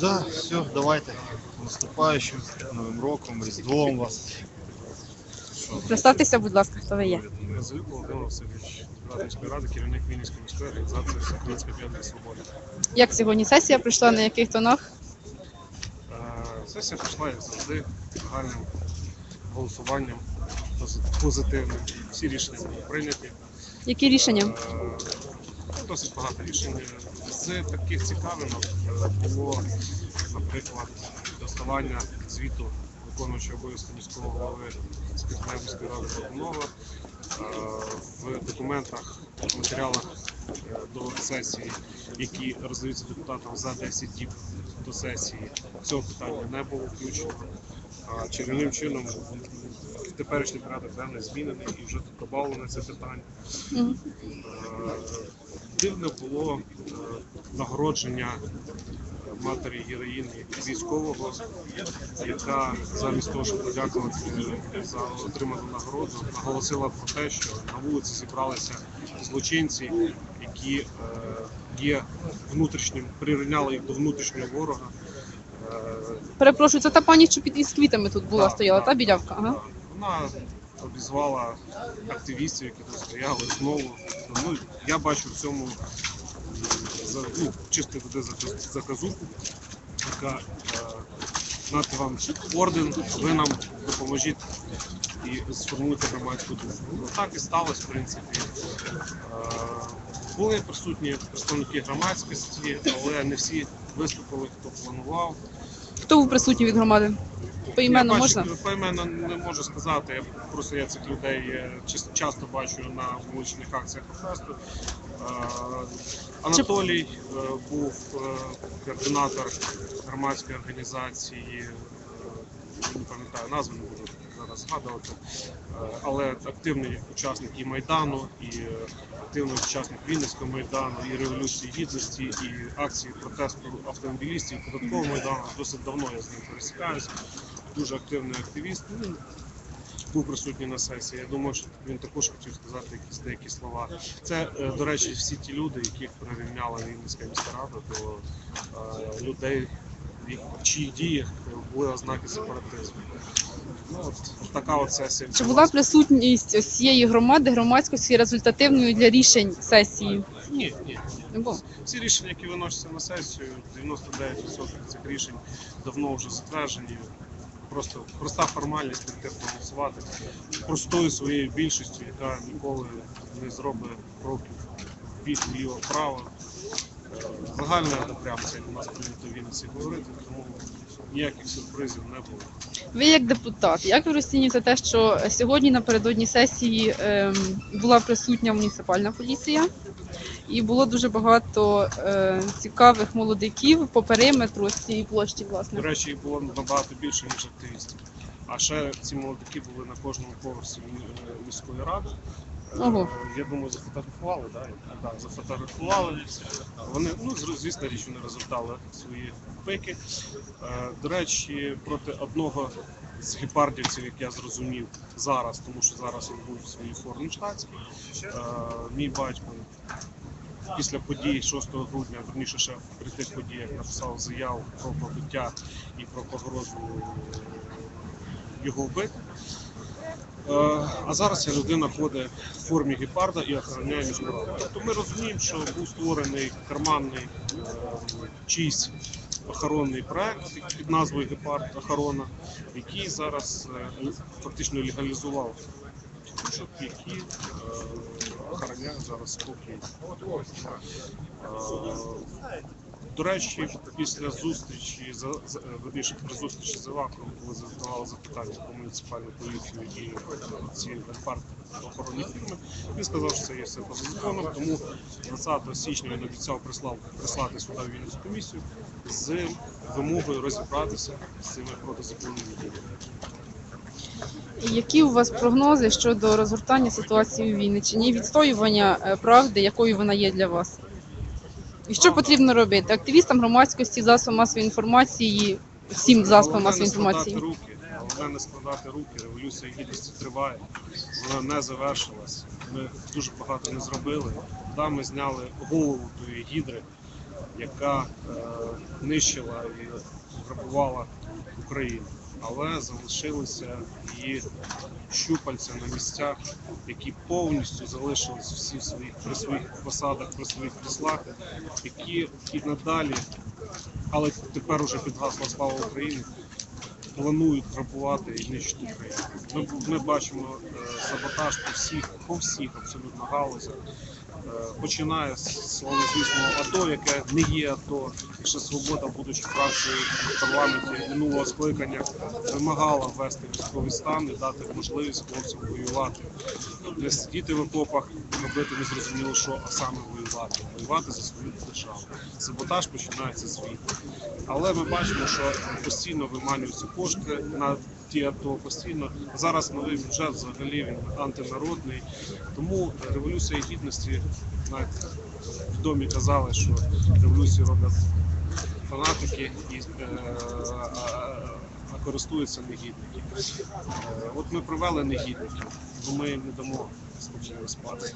Да, все, давайте. Наступаючим Новим роком, Різдвом вас. Представтеся, будь ласка, хто ви є. Газовик Володимир Васильович, депутат міської ради, керівник Вінницької міської організації Всеукраїнська об'єднання Свобода. Як сьогодні сесія прийшла, на яких тонах? Е, Сесія пройшла, як завжди, загальним голосуванням пози- позитивним. Всі рішення були прийняті. Які рішення? Е, Досить багато рішень. З таких цікавинок е, було, наприклад, доставання звіту виконуючого обов'язки міського голови міської ради Богунова. Е, В документах, в матеріалах е, до сесії, які роздаються депутатам за 10 діб до сесії, цього питання не було включено. А Чарівним чином теперішній порядок денний змінений і вже тут додавлено це питання. Дивне було е, нагородження матері героїни військового, яка замість того, щоб подякувати за отриману нагороду, наголосила про те, що на вулиці зібралися злочинці, які е, є внутрішнім, прирівняли їх до внутрішнього ворога. Е, Перепрошую, це та пані, що під із квітами тут була, Так, стояла, так, та білявка. Ага. Вона обізвала активістів, які тут стояли знову. Ну, я бачу в цьому ну, чисто буде за- заказуху, яка е, нати вам орден, ви нам допоможіть і сформуйте громадську думку. Ну, так і сталося, в принципі. Е, Були присутні представники громадськості, але не всі виступили, хто планував. Хто був присутній від громади? Поіменно можна? Поіменно не можу сказати. Просто я цих людей е, часто бачу на вуличних акціях протесту. Е, Анатолій е, був координатор громадської організації. Не пам'ятаю назву, не буду зараз згадувати, Е, але активний учасник і Майдану, і е, активний учасник Вінницького Майдану, і Революції Гідності, і акції протесту автомобілістів, податкового майдану. Досить давно я з ним пересікаюся. Дуже активний активіст. Він був присутній на сесії. Я думаю, що він також хотів сказати якісь деякі слова. Це, е, до речі, всі ті люди, яких прирівняла Вінницька міська рада до людей, в чиїх діях були ознаки сепаратизму. Ну, от, от така от сесія. Чи була присутність ось цієї громади громадськості результативною для рішень сесії? Ні, ні. Було. Всі рішення, які виносяться на сесію, 99% цих рішень давно вже затверджені. Просто проста формальність прийти проголосувати простою своєю більшістю, яка ніколи не зробить кроків від. Е, Загальна прямо як у нас прийнято в Вінниці говорити, тому ніяких сюрпризів не було. Ви як депутат, як ви розцінюєте те, що сьогодні напередодні сесії ем, була присутня муніципальна поліція, і було дуже багато е, цікавих молодиків по периметру з цієї площі, До речі, їх було набагато більше, ніж активістів. А ще ці молодики були на кожному поверсі е, міської ради. Е, Ого. Я думаю, зафотографували, да? Так, зафотографували. Вони, ну, звісно, річ, вони розвертали свої пики. Е, До речі, проти одного з гепардівців, як я зрозумів, зараз, тому що зараз він був в своїй формі штатській, е, мій батько після подій 6 грудня, верніше ще при тих подіях написав заяву про побиття і про погрозу е, його вбити. Е, А зараз ця людина ходить в формі гепарда і охороняє раду. Тобто ми розуміємо, що був створений карманний е, чийсь охоронний проект під назвою Гепард Охорона, який зараз е, фактично легалізував тітушок, які охороняють зараз спокій. До речі, після зустрічі за е, верніше при зустрічі з Іваком, коли задавали запитання про муніципальну поліцію і ці гепард охоронні фірми, він сказав, що це є все по закону. Тому 20 січня він обіцяв прислав прислати сюди Вінницьку комісію з вимогою розібратися з цими протизаконними діями. Які у вас прогнози щодо розгортання ситуації у Вінниччині, і відстоювання е, правди, якою вона є для вас? І що потрібно робити активістам громадськості, засобам масової інформації, всім засобам масової інформації? руки. Головне не складати руки. Революція гідності триває. Вона не завершилась. Ми дуже багато не зробили. Да, ми зняли голову тої гідри, яка е, нищила і грабувала Україну. Але залишилися її щупальця на місцях, які повністю залишились всі своїх при своїх посадах, при своїх кріслах, які і надалі, але тепер уже під гасло слава України, планують грабувати і нищити Україну. Ми, ми бачимо е, саботаж по всіх, по всіх абсолютно галузях. Е, Починає з славнозвісного АТО, яке не є АТО. І ще свобода, будучи фракцією в парламенті минулого скликання, вимагала ввести військовий стан і дати можливість хлопцям воювати. Не сидіти в окопах, робити незрозуміло що, а саме воювати. Воювати за свою державу. Саботаж починається звідти. Але ми бачимо, що постійно виманюються кошти на ті АТО, постійно. Зараз новий бюджет взагалі він антинародний. Тому революція гідності, знаєте, домі казали, що революцію роблять фанатики і е, а- користуються негідники. Е, От ми провели негідників, бо ми не дамо спокійно спати.